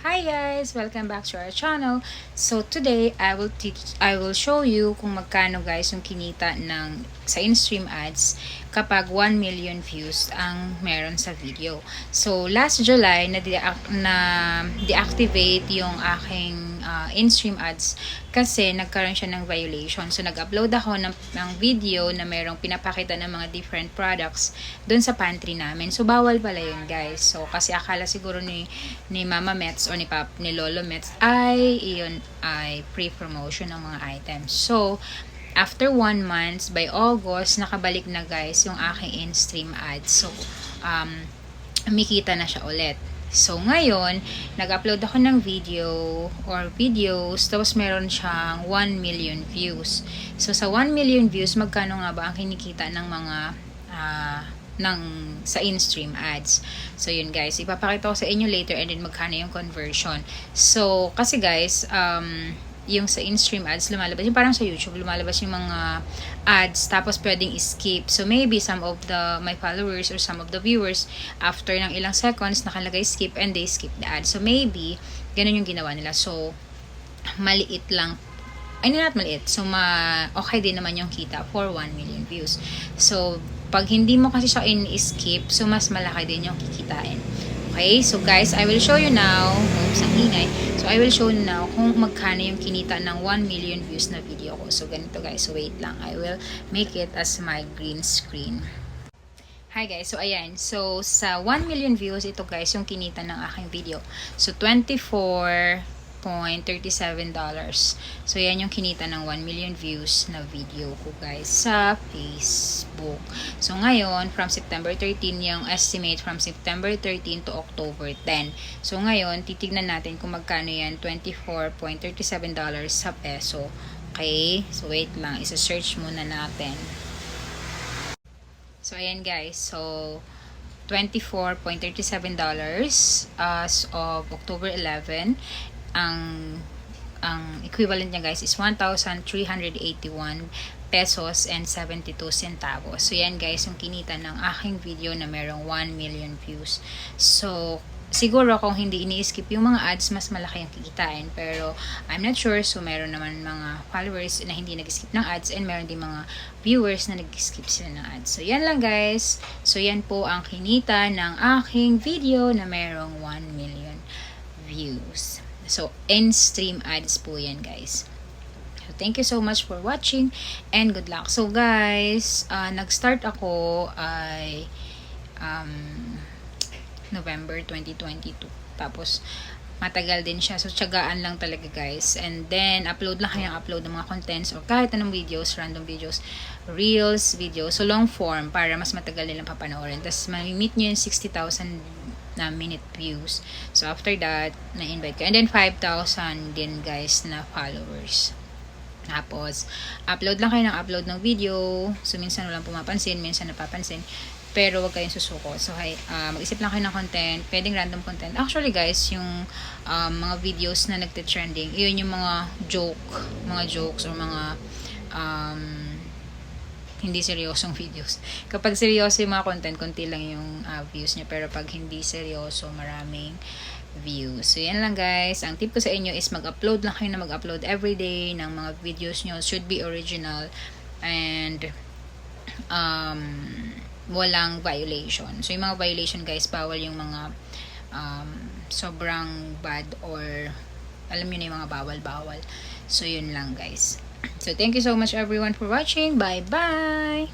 Hi guys! Welcome back to our channel. So today, I will teach, I will show you kung magkano guys yung kinita ng sa in-stream ads kapag 1 million views ang meron sa video. So last July, na, na deactivate yung aking uh, in-stream ads kasi nagkaroon siya ng violation. So nag-upload ako ng, ng video na merong pinapakita ng mga different products dun sa pantry namin. So bawal pala yun guys. So kasi akala siguro ni, ni Mama Mets o ni, Pap, ni Lolo Mets ay iyon ay pre-promotion ng mga items. So after one month, by August, nakabalik na guys yung aking in-stream ads. So, um, umikita na siya ulit. So, ngayon, nag-upload ako ng video or videos, tapos meron siyang 1 million views. So, sa 1 million views, magkano nga ba ang kinikita ng mga uh, ng sa in-stream ads. So, yun guys, ipapakita ko sa inyo later and then magkano yung conversion. So, kasi guys, um, yung sa in-stream ads lumalabas, yung parang sa YouTube, lumalabas yung mga ads, tapos pwedeng skip. So, maybe some of the, my followers or some of the viewers, after ng ilang seconds, nakalagay skip and they skip the ad. So, maybe, ganun yung ginawa nila. So, maliit lang ay not maliit. So, ma okay din naman yung kita for 1 million views. So, pag hindi mo kasi siya in-skip, so mas malaki din yung kikitain. Okay, so guys, I will show you now, oops, ang ingay. So, I will show you now kung magkano yung kinita ng 1 million views na video ko. So, ganito guys, so wait lang. I will make it as my green screen. Hi guys, so ayan. So, sa 1 million views, ito guys, yung kinita ng aking video. So, 24 $37. So, yan yung kinita ng 1 million views na video ko guys sa Facebook. So, ngayon, from September 13, yung estimate from September 13 to October 10. So, ngayon, titignan natin kung magkano yan, $24.37 sa peso. Okay? So, wait lang. Isa-search muna natin. So, ayan guys. So, $24.37 as of October 11 ang ang equivalent niya guys is 1,381 pesos and 72 centavos. So yan guys yung kinita ng aking video na merong 1 million views. So siguro kung hindi ini-skip yung mga ads, mas malaki yung kikitain. Pero I'm not sure. So meron naman mga followers na hindi nag-skip ng ads and meron din mga viewers na nag-skip sila ng ads. So yan lang guys. So yan po ang kinita ng aking video na merong 1 million So, in-stream ads po yan, guys. So, thank you so much for watching and good luck. So, guys, uh, nag-start ako ay um, November 2022. Tapos, matagal din siya. So, tsagaan lang talaga, guys. And then, upload lang kayang upload ng mga contents or kahit anong videos, random videos, reels, videos. So, long form para mas matagal nilang papanoorin. Tapos, ma-meet nyo yung 60,000 na minute views. So, after that, na-invite ko. And then, 5,000 din, guys, na followers. Tapos, upload lang kayo ng upload ng video. So, minsan walang pumapansin, minsan napapansin. Pero, wag kayong susuko. So, hi, uh, mag-isip lang kayo ng content. Pwedeng random content. Actually, guys, yung um, mga videos na nagte-trending, yun yung mga joke, mga jokes or mga um, hindi seryosong videos. Kapag seryoso yung mga content, konti lang yung uh, views niya. Pero pag hindi seryoso, maraming views. So, yan lang guys. Ang tip ko sa inyo is mag-upload lang kayo na mag-upload everyday ng mga videos nyo. Should be original. And, um, walang violation. So, yung mga violation guys, bawal yung mga um, sobrang bad or alam niyo na yung mga bawal-bawal. So, yun lang guys. So, thank you so much everyone for watching. Bye-bye!